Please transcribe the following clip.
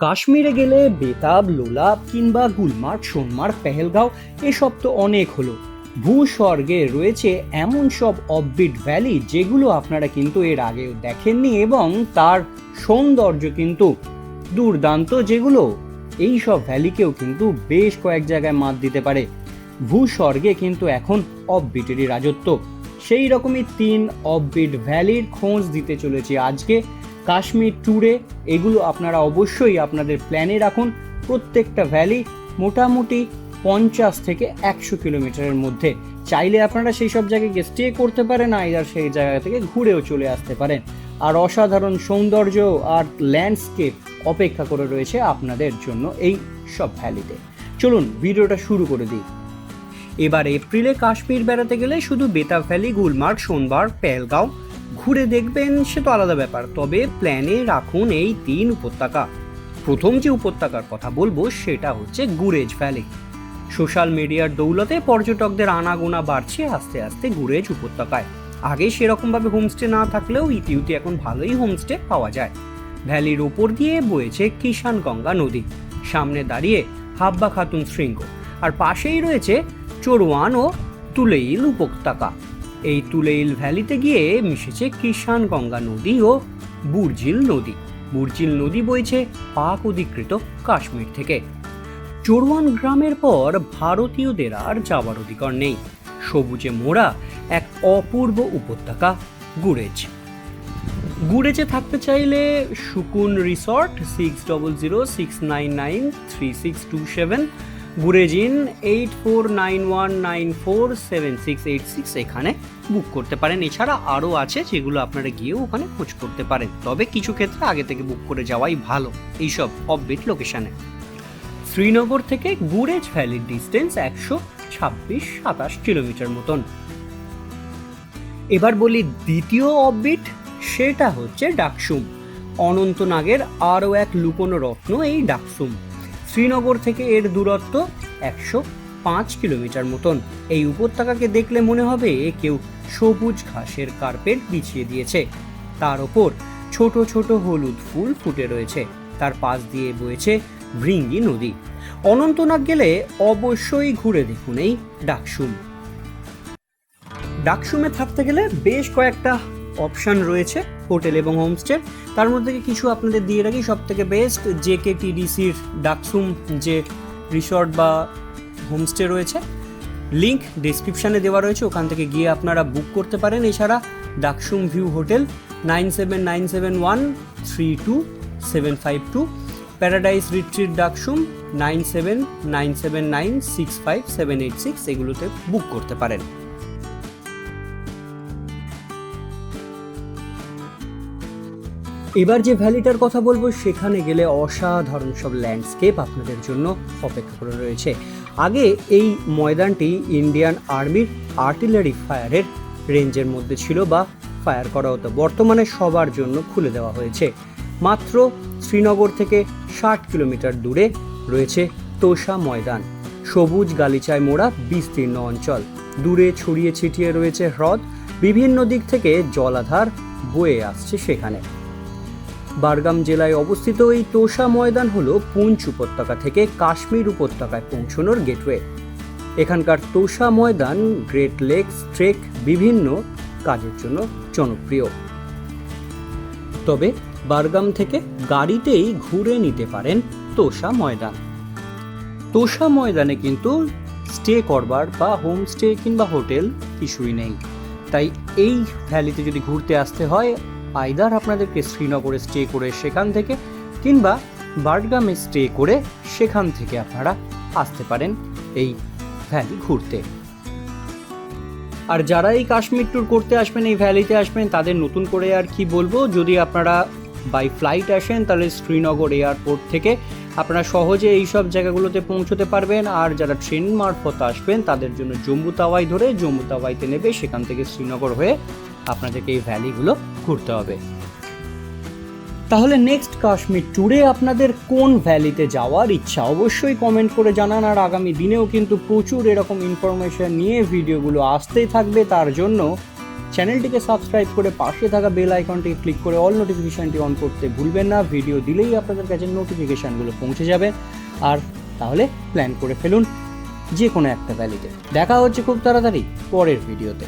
কাশ্মীরে গেলে বেতাব, লোলাপ কিংবা গুলমার্গ, সোনমার্গ, পেহেলগাঁও, এসব তো অনেক হলো। ভূস্বর্গে রয়েছে এমন সব অববিট ভ্যালি যেগুলো আপনারা কিন্তু এর আগেও দেখেননি এবং তার সৌন্দর্য কিন্তু দুর্দান্ত যেগুলো এই সব ভ্যালিকেও কিন্তু বেশ কয়েক জায়গায় মাত দিতে পারে। ভূস্বর্গে কিন্তু এখন অফবিটেরই রাজত্ব। সেই রকমই তিন অববিট ভ্যালির খোঁজ দিতে চলেছি আজকে। কাশ্মীর ট্যুরে, এগুলো আপনারা অবশ্যই আপনাদের প্ল্যানে রাখুন। প্রত্যেকটা ভ্যালি মোটামুটি পঞ্চাশ থেকে একশো কিলোমিটারের মধ্যে। চাইলে আপনারা সেই সব জায়গায় গিয়ে স্টে করতে পারেন আর সেই জায়গা থেকে ঘুরেও চলে আসতে পারেন। আর অসাধারণ সৌন্দর্য আর ল্যান্ডস্কেপ অপেক্ষা করে রয়েছে আপনাদের জন্য এই সব ভ্যালিতে। চলুন, ভিডিওটা শুরু করে দিই। এবার এপ্রিলে কাশ্মীর বেড়াতে গেলে শুধু বেতাব ভ্যালি, গুলমার্গ সোনবার পেহেলগাঁও ঘুরে দেখবেন সে তো আলাদা ব্যাপার, তবে প্ল্যানে রাখুন এই তিন উপত্যকা। প্রথম যে উপত্যকার কথা বলব, সেটা হচ্ছে গুরেজ ভ্যালি। সোশ্যাল মিডিয়ার দৌলতে পর্যটকদের আনাগোনা বাড়ছে আস্তে আস্তে গুরেজ উপত্যকায়। আগে সেরকমভাবে হোমস্টে না থাকলেও ইতিউতি এখন ভালোই হোমস্টে পাওয়া যায়। ভ্যালির ওপর দিয়ে বয়েছে কিষান গঙ্গা নদী। সামনে দাঁড়িয়ে হাব্বা খাতুন শৃঙ্গ। আর পাশেই রয়েছে চোরওয়ান ও তুলেইল উপত্যকা। এই তুলেইল ভ্যালিতে গিয়ে মিশেছে কিষান গঙ্গা নদী ও বুর্জিল নদী। বুর্জিল নদী বইছে পাক অধিকৃত কাশ্মীর থেকে। চোরওয়ান গ্রামের পর ভারতীয়দের আর যাওয়ার অধিকার নেই। সবুজে মোড়া এক অপূর্ব উপত্যকা গুরেজ গুরেজে থাকতে চাইলে Sukoon resort six double zero six nine nine three six two seven Gurez inn eight four nine one nine four seven six eight six এখানে বুক করতে পারেন। এছাড়া আরও আছে যেগুলো আপনারা গিয়েও ওখানে খোঁজ করতে পারেন। তবে কিছু ক্ষেত্রে আগে থেকে বুক করে যাওয়াই ভালো এইসব অফবিট লোকেশানে শ্রীনগর থেকে গুরেজ ভ্যালির ডিস্টেন্স একশো ছাব্বিশ সাতাশ কিলোমিটার মতন। এবার বলি দ্বিতীয় অফবিট সেটা হচ্ছে ডাকসুম। অনন্তনাগের আরও এক লুকোনো রত্ন এই ডাকসুম। শ্রীনগর থেকে এর দূরত্ব একশো পাঁচ কিলোমিটার মতন। এই উপত্যকাকে দেখলে মনে হবে কেউ সবুজ ঘাসের কার্পেট বিছিয়ে দিয়েছে। তার ওপর ছোট ছোট হলুদ ফুল ফুটে রয়েছে। তার পাশ দিয়ে বয়েছে ভৃঙ্গি নদী। অনন্তনাগ গেলে অবশ্যই ঘুরে দেখুন এই ডাকসুম। ডাকসুমে থাকতে গেলে বেশ কয়েকটা অপশান রয়েছে। হোটেল এবং হোমস্টে তার মধ্যে কিছু আপনাদের দিয়ে রাখি। সব থেকে বেস্ট জে কে টিডিসির ডাকসুম যে রিসর্ট বা হোমস্টে রয়েছে লিঙ্ক ডিসক্রিপশানে দেওয়া রয়েছে। ওখান থেকে গিয়ে আপনারা বুক করতে পারেন। এছাড়া Daksum view hotel nine seven nine seven one three two seven five two, paradise retreat Daksum nine seven nine seven nine six five seven eight six, এগুলোতে বুক করতে পারেন। এবার যে ভ্যালিটার কথা বলব, সেখানে গেলে অসাধারণ সব ল্যান্ডস্কেপ আপনাদের জন্য অপেক্ষা করে রয়েছে। আগে এই ময়দানটি ইন্ডিয়ান আর্মির আর্টিলারি ফায়ারের রেঞ্জের মধ্যে ছিল বা ফায়ার করা হতো। বর্তমানে সবার জন্য খুলে দেওয়া হয়েছে। মাত্র শ্রীনগর থেকে ষাট কিলোমিটার দূরে রয়েছে তোষা ময়দান। সবুজ গালিচায় মোড়া বিস্তীর্ণ অঞ্চল। দূরে ছড়িয়ে ছিটিয়ে রয়েছে হ্রদ। বিভিন্ন দিক থেকে জলাধার বয়ে আসছে সেখানে। বারগাম জেলায় অবস্থিত এই তোষা ময়দান হল পুঞ্চ উপত্যকা থেকে কাশ্মীর উপত্যকায় পৌঁছানোর গেটওয়ে। এখানকার Tosa Maidan, great lake trek বিভিন্ন কাজের জন্য জনপ্রিয়। তবে বারগাম থেকে গাড়িতেই ঘুরে নিতে পারেন তোষা ময়দান। তোষা ময়দানে কিন্তু স্টে করবার বা হোমস্টে কিংবা হোটেল কিছুই নেই। তাই এই ভ্যালিতে যদি ঘুরতে আসতে হয় আইদার আপনাদেরকে শ্রীনগরে স্টে করে সেখান থেকে কিংবা বাডগামে স্টে করে সেখান থেকে আপনারা আসতে পারেন এই ভ্যালি ঘুরতে। আর যারা এই কাশ্মীর ট্যুর করতে আসবেন, এই ভ্যালিতে আসবেন, তাদের নতুন করে আর কি বলব, যদি আপনারা বাই ফ্লাইট আসেন, তাহলে শ্রীনগর এয়ারপোর্ট থেকে আপনারা সহজে এই সব জায়গাগুলোতে পৌঁছতে পারবেন। আর যারা ট্রেন মারফত আসবেন, তাদের জন্য জম্মু তাওয়াই ধরে জম্মু তাওয়াইতে নেবে, সেখান থেকে শ্রীনগর হয়ে আপনাদেরকে এই ভ্যালিগুলো ঘুরতে হবে। তাহলে নেক্সট কাশ্মীর ট্যুরে আপনাদের কোন ভ্যালিতে যাওয়ার ইচ্ছা অবশ্যই কমেন্ট করে জানান, আর আগামী দিনেও কিন্তু প্রচুর এরকম ইনফরমেশন নিয়ে ভিডিওগুলো আসতেই থাকবে। তার জন্য চ্যানেলটিকে সাবস্ক্রাইব করে পাশে থাকা বেল আইকনটি ক্লিক করে অল নোটিফিকেশানটি অন করতে ভুলবেন না। ভিডিও দিলেই আপনাদের কাছে নোটিফিকেশানগুলো পৌঁছে যাবে। আর তাহলে প্ল্যান করে ফেলুন যে কোনো একটা ভ্যালিতে। দেখা হচ্ছে খুব তাড়াতাড়ি পরের ভিডিওতে